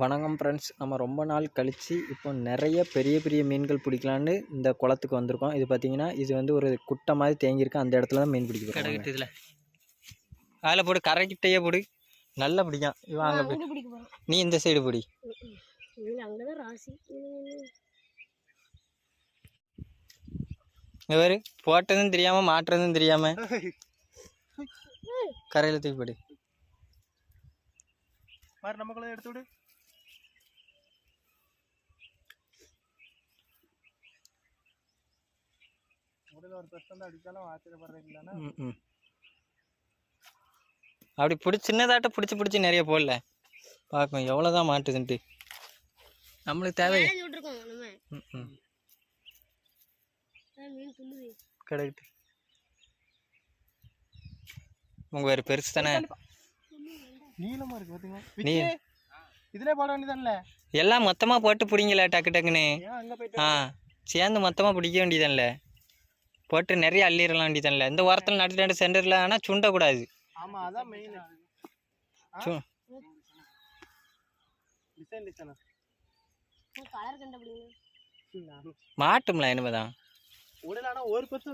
வணக்கம் ஃப்ரெண்ட்ஸ் நம்ம ரொம்ப நாள் கழித்து இப்போ நிறைய பெரிய பெரிய மீன்கள் பிடிக்கலான்னு இந்த குளத்துக்கு வந்திருக்கோம். இது பார்த்தீங்கன்னா இது வந்து ஒரு குட்டை மாதிரி தேங்கியிருக்கு. அந்த இடத்துல தான் மீன் பிடிக்க கிடக்குது இதில் அதில் போடு கரைக்கிட்டே போடு. நல்லா பிடிக்கும். இவன் அங்கே போகிறோம் நீ இந்த சைடு பிடி. இதில் அங்கே தான் ராசி. இவர் போட்டதும் தெரியாமல் மாட்டுறதும் தெரியாமல் கரையில் தூக்கி போடு. மாதிரி எடுத்து விடு. முதல்ல ஒரு பிரச்சனை தான் அடிச்சாலும் ஆச்சரியப்படுறீங்களாண்ணா அப்படி பிடிச்சி சின்னதாட்ட பிடிச்சி பிடிச்சி நிறைய போடல. பார்க்கும் எவ்வளோ தான் மாட்டுதுன்ட்டு. நம்மளுக்கு தேவை. கிடைக்குது உங்கள் வேறு பெருசு தானே. நீளமா இருக்கு பாத்தீங்களா? நீ இதுல போட வேண்டியதான்ல எல்லாம் மொத்தமாக போட்டு பிடிங்கல டக்கு டக்குன்னு. ஏன் அங்க போயிட்டு ஆ சேர்ந்து மொத்தமாக பிடிக்க வேண்டியதான்ல போட்டு நிறைய அள்ளிடலாம் வேண்டியதான்ல இந்த வாரத்தில் நட்டு நட்டு சென்டரில் ஆனால் சுண்டக்கூடாது. ஆமா அதான் மெயின் சு டிசைன் டிசைனா கலர் கண்டுபிடிங்க மாட்டும்ல ஒரு பத்து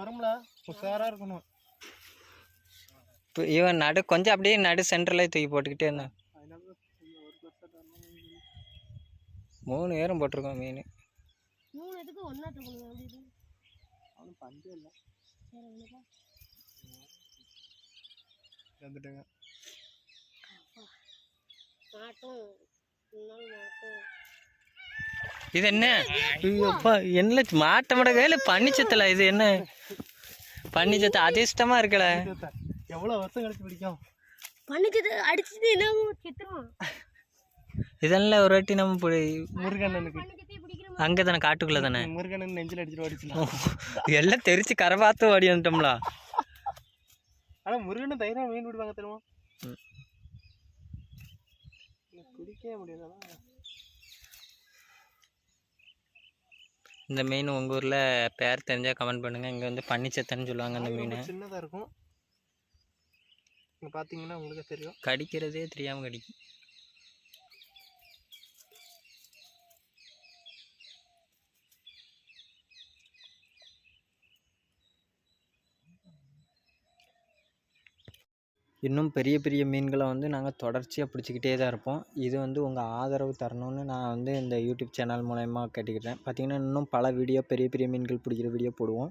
வரும்ல. உஷாரா இருக்கணும். இப்போ இவன் நடு கொஞ்சம் அப்படியே நடு சென்டரில் தூக்கி போட்டுக்கிட்டே இருந்தான். மூணு பேரும் போட்டிருக்கோம் மீன். மூணு ஒன்றா தூக்கணும் அப்படி இது இல்லை என்ன? ஐயோப்பா என்ன மாட்ட மாட்ட கையில் பன்னிச்சத்தில் இது என்ன? பன்னிச்சத்து அதிர்ஷ்டமாக இருக்கல. எவ்வளவு வருஷம் கழிச்சு பிடிக்கும்? பண்ணிச்சது அடிச்சது என்ன இதெல்லாம் ஒரு வாட்டி நம்ம பண்ணிச்சதே பிடிக்கிற அங்கே தானே காட்டுக்குள்ளே தானே? முருகண்ணன் நெஞ்சில் அடிச்சுட்டு ஓடிச்சுலாம் எல்லாம் தெரிச்சு கரை பார்த்து ஓடி வந்துட்டோம்ல. ஆனா முருகனும் தைரியம் மீன் விடுவாங்க தெரியுமா? பிடிக்கவே முடியாதா இந்த மீன் உங்கள் ஊரில் பேர் தெரிஞ்சால் கமெண்ட் பண்ணுங்கள் இங்கே வந்து பன்னிச்சத்தன்னு சொல்லுவாங்க அந்த மீன் ரொம்ப சின்னதா இருக்கும். இங்க பாத்தீங்கன்னா உங்களுக்கு தெரியும். கடிக்கிறதே தெரியாமல் கடிக்கும். இன்னும் பெரிய பெரிய மீன்களை வந்து நாங்கள் தொடர்ச்சியாக பிடிச்சிக்கிட்டே தான் இருப்போம். இது வந்து உங்கள் ஆதரவு தரணும்னு நான் வந்து இந்த யூடியூப் சேனல் மூலயமா கேட்டுக்கிறேன் பார்த்தீங்கன்னா இன்னும் பல வீடியோ பெரிய பெரிய மீன்கள் பிடிக்கிற வீடியோ போடுவோம்.